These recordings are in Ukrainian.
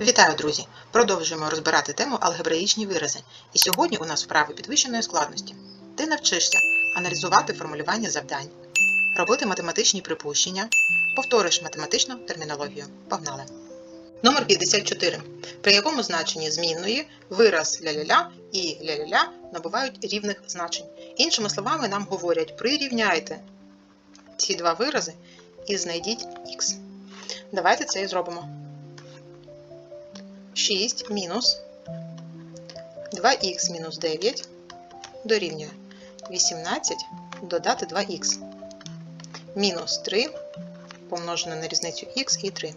Вітаю, друзі! Продовжуємо розбирати тему алгебраїчні вирази. І сьогодні у нас вправи підвищеної складності. Ти навчишся аналізувати формулювання завдань, робити математичні припущення, повториш математичну термінологію. Погнали! Номер 54. При якому значенні змінної вираз ля-ля-ля і ля-ля-ля набувають рівних значень. Іншими словами, нам говорять: прирівняйте ці два вирази і знайдіть х. Давайте це і зробимо. 6 мінус 2х мінус 9 дорівнює 18 додати 2х. Мінус 3 помножене на різницю х і 3.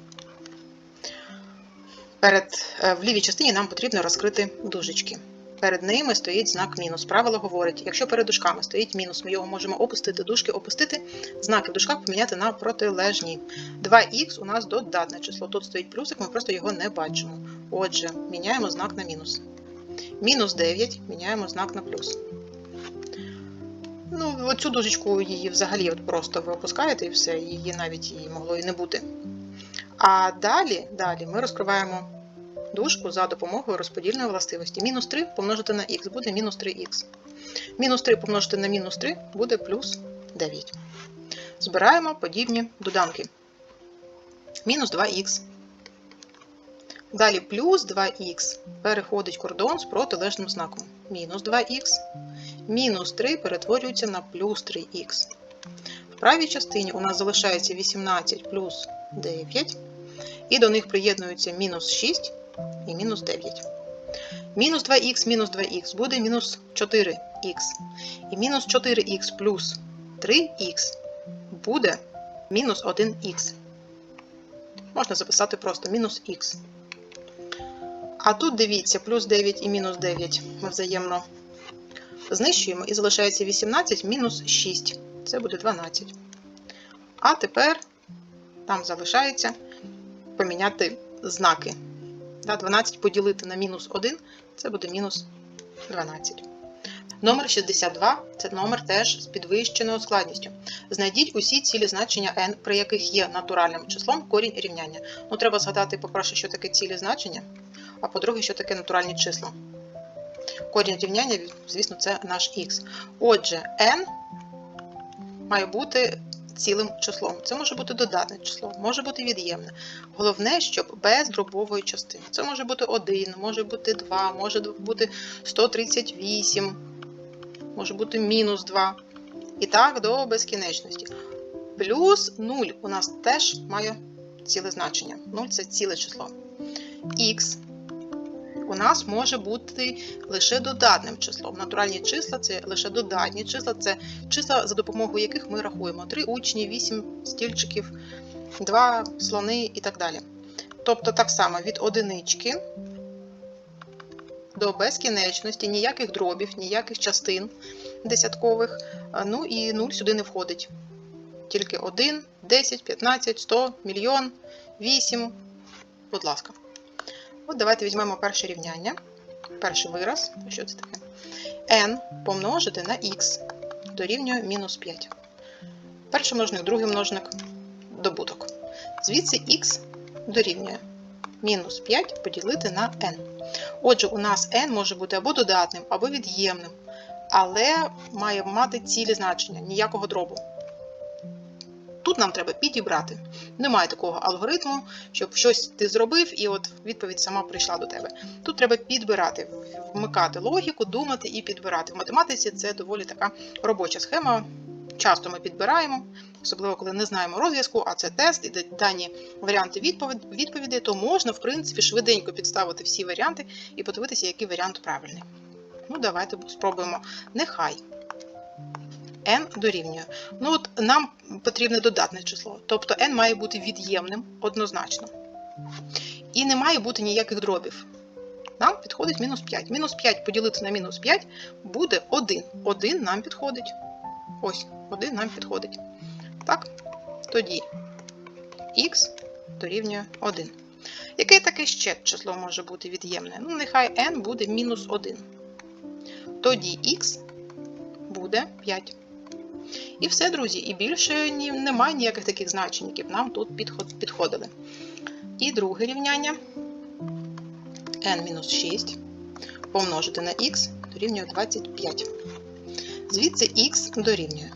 Перед, е, в лівій частині нам потрібно розкрити дужечки. Перед ними стоїть знак мінус. Правило говорить, якщо перед дужками стоїть мінус, ми його можемо опустити, дужки опустити, знаки в дужках поміняти на протилежні. 2х у нас додатне число. Тут стоїть плюсик, ми просто його не бачимо. Отже, міняємо знак на мінус. Мінус 9 міняємо знак на плюс. Ну, оцю дужечку її взагалі от просто ви опускаєте і все, її навіть її могло і не бути. А далі, далі ми розкриваємо дужку за допомогою розподільної властивості. Мінус 3 помножити на х буде мінус 3х. Мінус 3 помножити на мінус 3 буде плюс 9. Збираємо подібні доданки. Мінус 2х. Далі плюс 2х переходить кордон з протилежним знаком. Мінус 2х. Мінус 3 перетворюється на плюс 3х. В правій частині у нас залишається 18 плюс 9. І до них приєднується мінус 6 і мінус 9. Мінус 2х мінус 2х буде мінус 4х. І мінус 4х плюс 3х буде мінус 1х. Можна записати просто мінус х. А тут дивіться, плюс 9 і мінус 9 ми взаємно знищуємо і залишається 18 мінус 6. Це буде 12. А тепер там залишається поміняти знаки. 12 поділити на мінус 1 це буде мінус 12. Номер 62 це номер теж з підвищеною складністю. Знайдіть усі цілі значення n, при яких є натуральним числом корінь рівняння. Ну, треба згадати, по-перше, що таке цілі значення, а по-друге, що таке натуральні числа. Корінь рівняння, звісно, це наш х. Отже, n має бути цілим числом. Це може бути додатне число, може бути від'ємне. Головне, щоб без дробової частини. Це може бути 1, може бути 2, може бути 138, може бути мінус 2. І так до безкінечності. Плюс 0 у нас теж має ціле значення. 0 це ціле число. Х у нас може бути лише додатним числом. Натуральні числа це лише додатні числа, це числа, за допомогою яких ми рахуємо 3 учні, 8 стільчиків, 2 слони і так далі. Тобто, так само від одинички до безкінечності, ніяких дробів, ніяких частин десяткових, ну і 0 сюди не входить. Тільки 1, 10, 15, 100, мільйон, 8. Будь ласка. От давайте візьмемо перше рівняння. Перший вираз. Що це таке? n помножити на х дорівнює мінус 5. Перший множник, другий множник добуток. Звідси х дорівнює мінус 5 поділити на n. Отже, у нас n може бути або додатним, або від'ємним, але має мати цілі значення, ніякого дробу. Тут нам треба підібрати. Немає такого алгоритму, щоб щось ти зробив, і от відповідь сама прийшла до тебе. Тут треба підбирати, вмикати логіку, думати і підбирати. В математиці це доволі така робоча схема. Часто ми підбираємо, особливо коли не знаємо розв'язку, а це тест і дані варіанти відповідей, то можна, в принципі, швиденько підставити всі варіанти і подивитися, який варіант правильний. Ну, давайте спробуємо. Нехай n дорівнює. Ну от Нам потрібне додатне число. Тобто n має бути від'ємним однозначно. І не має бути ніяких дробів. Нам підходить мінус 5. Мінус 5 поділити на мінус 5 буде 1. 1 нам підходить. Ось, 1 нам підходить. Так? Тоді х дорівнює 1. Яке таке ще число може бути від'ємне? Ну, нехай n буде мінус 1. Тоді х буде 5. І все, друзі, і більше ні, немає ніяких таких значень, які б нам тут підходили. І друге рівняння. n-6 помножити на х дорівнює 25. Звідси х дорівнює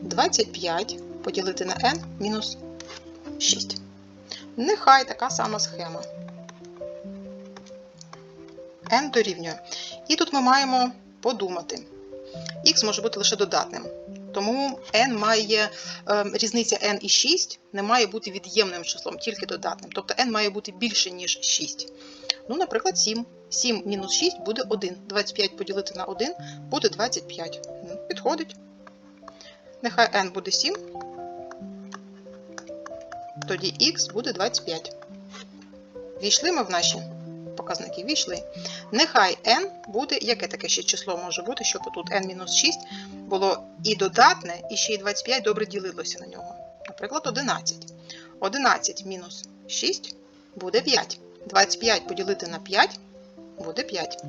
25 поділити на n мінус 6. Нехай така сама схема. n дорівнює. І тут ми маємо подумати. Х може бути лише додатним. Тому n має е, різниця n і 6 не має бути від'ємним числом, тільки додатним. Тобто n має бути більше, ніж 6. Ну, наприклад, 7. 7 мінус 6 буде 1. 25 поділити на 1 буде 25. Ну, Підходить. Нехай n буде 7. Тоді х буде 25. Війшли ми в наші показники, війшли. Нехай n буде, яке таке ще число може бути, щоб тут n-6 було і додатне, і ще й 25 добре ділилося на нього. Наприклад, 11. 11 мінус 6 буде 5. 25 поділити на 5 буде 5.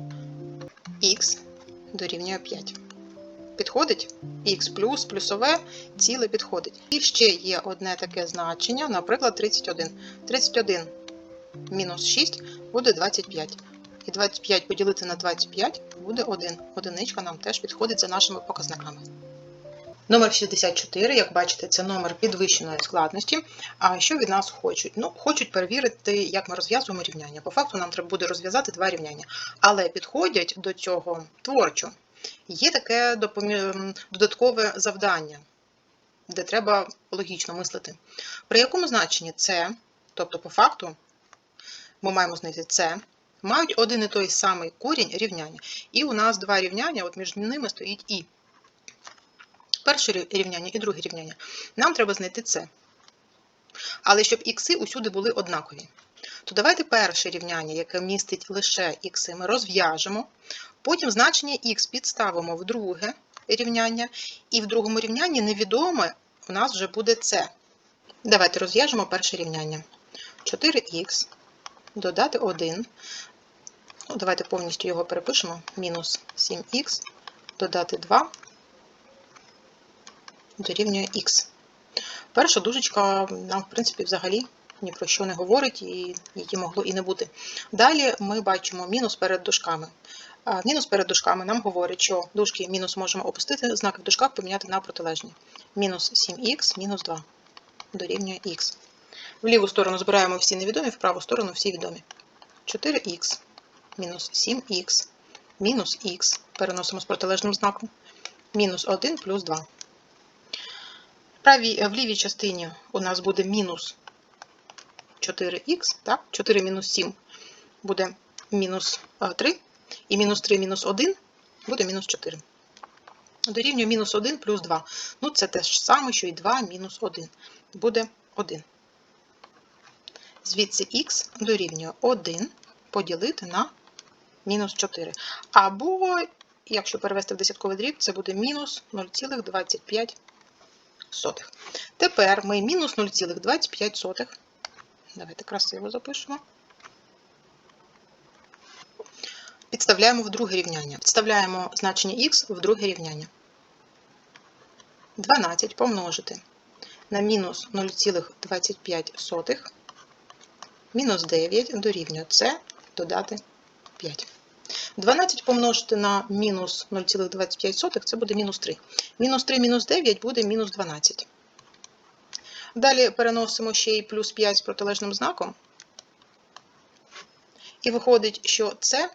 Х дорівнює 5. Підходить? Х плюс, плюсове ціле підходить. І ще є одне таке значення, наприклад, 31. 31 мінус 6 буде 25. І 25 поділити на 25 буде 1. Одиничка нам теж підходить за нашими показниками. Номер 64, як бачите, це номер підвищеної складності. А що від нас хочуть? Ну, хочуть перевірити, як ми розв'язуємо рівняння. По факту нам треба буде розв'язати два рівняння. Але підходять до цього творчо. Є таке додаткове завдання, де треба логічно мислити. При якому значенні це, тобто по факту, ми маємо знайти це, мають один і той самий корінь рівняння. І у нас два рівняння, от між ними стоїть і. Перше рівняння і друге рівняння. Нам треба знайти це. Але щоб ікси усюди були однакові. То давайте перше рівняння, яке містить лише ікси, ми розв'яжемо. Потім значення х підставимо в друге рівняння, і в другому рівнянні невідоме у нас вже буде це. Давайте розв'яжемо перше рівняння. 4х додати 1. Ну, давайте повністю його перепишемо. Мінус 7х додати 2 дорівнює х. Перша дужечка нам, в принципі, взагалі ні про що не говорить, і її могло і не бути. Далі ми бачимо мінус перед дужками. Мінус перед дужками нам говорить, що дужки мінус можемо опустити, знаки в дужках поміняти на протилежні. Мінус 7х, мінус 2 дорівнює х. В ліву сторону збираємо всі невідомі, в праву сторону всі відомі. 4х мінус 7х мінус х. Переносимо з протилежним знаком. Мінус 1 плюс 2. В, лівій частині у нас буде мінус 4х, так? 4 мінус 7 буде мінус 3, і мінус 3 мінус 1 буде мінус 4. Дорівнює мінус 1 плюс 2. Ну, це те ж саме, що і 2 мінус 1. Буде 1. Звідси х дорівнює 1 поділити на мінус 4. Або, якщо перевести в десятковий дріб, це буде мінус 0,25. Тепер ми мінус 0,25. Давайте красиво запишемо. Підставляємо в друге рівняння. Підставляємо значення х в друге рівняння. 12 помножити на мінус 0,25 мінус 9 дорівнює це додати 5. 12 помножити на мінус 0,25 це буде мінус 3. Мінус 3 мінус 9 буде мінус 12. Далі переносимо ще й плюс 5 з протилежним знаком. І виходить, що це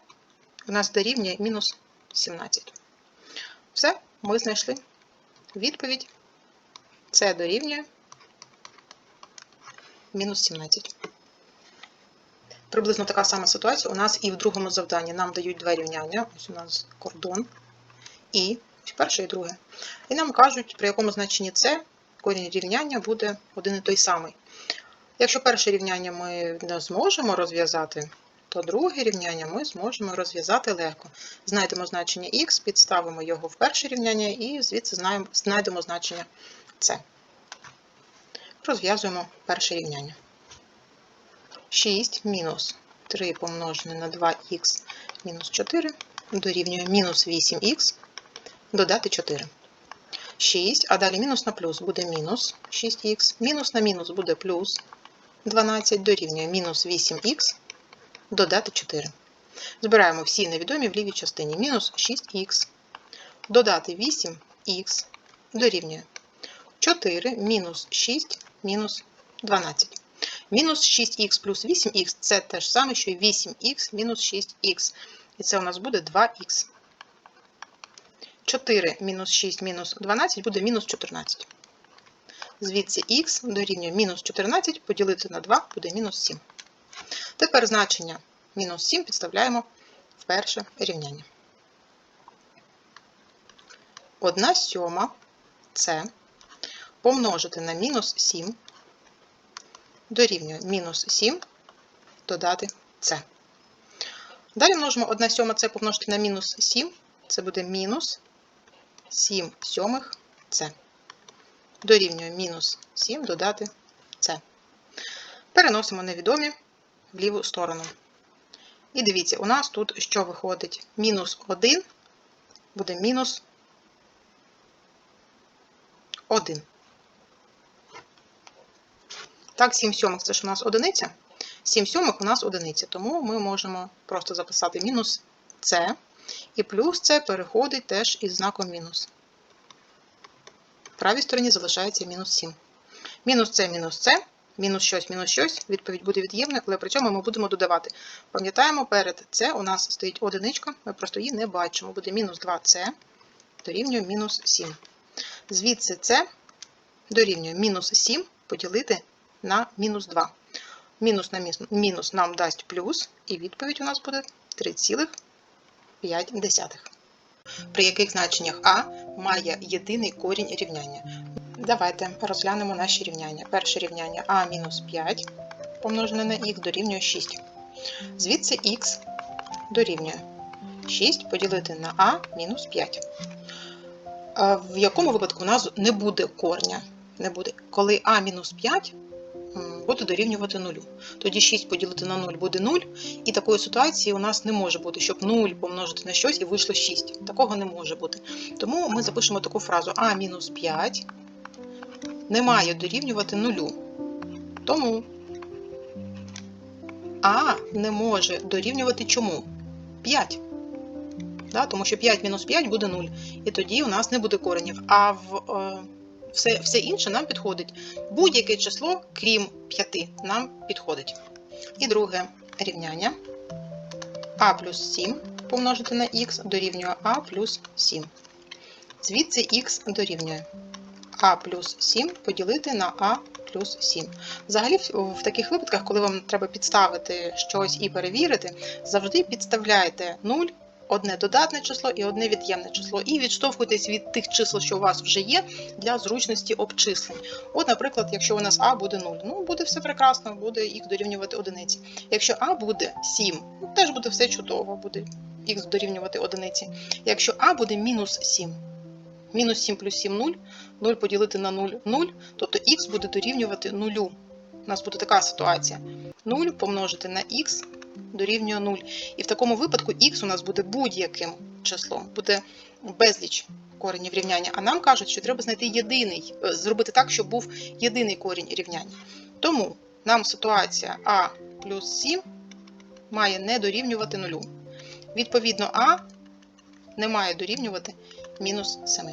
у нас дорівнює мінус 17. Все, ми знайшли відповідь. Це дорівнює мінус 17. Приблизно така сама ситуація у нас і в другому завданні. Нам дають два рівняння. Ось у нас кордон і перше і друге. І нам кажуть, при якому значенні це корінь рівняння буде один і той самий. Якщо перше рівняння ми не зможемо розв'язати, то друге рівняння ми зможемо розв'язати легко. Знайдемо значення х, підставимо його в перше рівняння і звідси знайдемо значення c. Розв'язуємо перше рівняння. 6 мінус 3 помножене на 2х мінус 4 дорівнює мінус 8х додати 4. 6, а далі мінус на плюс буде мінус 6х, мінус на мінус буде плюс 12 дорівнює мінус 8х додати 4. Збираємо всі невідомі в лівій частині. Мінус 6х, додати 8х дорівнює 4 мінус 6 мінус 12. Мінус 6х плюс 8х це те ж саме, що 8х мінус 6х. І це у нас буде 2х. 4 мінус 6 мінус 12 буде мінус 14. Звідси х дорівнює мінус 14 поділити на 2 буде мінус 7. Тепер значення мінус 7 підставляємо в перше рівняння. 1 сьома це помножити на мінус 7 дорівнює мінус 7 додати це. Далі множимо 1 сьома це помножити на мінус 7, це буде мінус 7 сьомих це. Дорівнює мінус 7 додати це. Переносимо невідомі в ліву сторону. І дивіться, у нас тут що виходить? Мінус 1 буде мінус 1. Так, 7 сьомих це ж у нас одиниця. 7 сьомих у нас одиниця, тому ми можемо просто записати мінус С, і плюс С переходить теж із знаком мінус. В правій стороні залишається мінус 7. Мінус С, мінус С, мінус щось, мінус щось, відповідь буде від'ємна, але при цьому ми будемо додавати. Пам'ятаємо, перед С у нас стоїть одиничка, ми просто її не бачимо. Буде мінус 2С дорівнює мінус 7. Звідси С дорівнює мінус 7 поділити на мінус 2. Мінус на мінус нам дасть плюс, і відповідь у нас буде 3,5. При яких значеннях А має єдиний корінь рівняння. Давайте розглянемо наші рівняння. Перше рівняння А мінус 5 помножене на х дорівнює 6. Звідси х дорівнює 6 поділити на А мінус 5. В якому випадку у нас не буде корня? Не буде. Коли А мінус 5 буде дорівнювати 0. Тоді 6 поділити на 0 буде 0, і такої ситуації у нас не може бути, щоб 0 помножити на щось і вийшло 6. Такого не може бути. Тому ми запишемо таку фразу А мінус 5 не має дорівнювати 0. Тому А не може дорівнювати чому? 5. Да, Тому що 5 мінус 5 буде 0. І тоді у нас не буде коренів. А в е, все все інше нам підходить. Будь-яке число, крім 5, нам підходить. І друге рівняння а плюс 7 помножити на х дорівнює а плюс 7. Звідси х дорівнює а плюс 7 поділити на а плюс 7. Взагалі, в таких випадках, коли вам треба підставити щось і перевірити, завжди підставляйте 0 одне додатне число і одне від'ємне число, і відштовхуйтесь від тих чисел, що у вас вже є, для зручності обчислень. От, наприклад, якщо у нас А буде 0, ну буде все прекрасно, буде х дорівнювати одиниці. Якщо А буде 7, ну, теж буде все чудово, буде х дорівнювати одиниці. Якщо А буде мінус 7, мінус 7 плюс 7 0, 0 поділити на 0 0, тобто х буде дорівнювати 0. У нас буде така ситуація. 0 помножити на х дорівнює 0. І в такому випадку х у нас буде будь-яким числом, буде безліч коренів рівняння. А нам кажуть, що треба знайти єдиний, зробити так, щоб був єдиний корінь рівняння. Тому нам ситуація а плюс 7 має не дорівнювати 0. Відповідно, а не має дорівнювати мінус 7.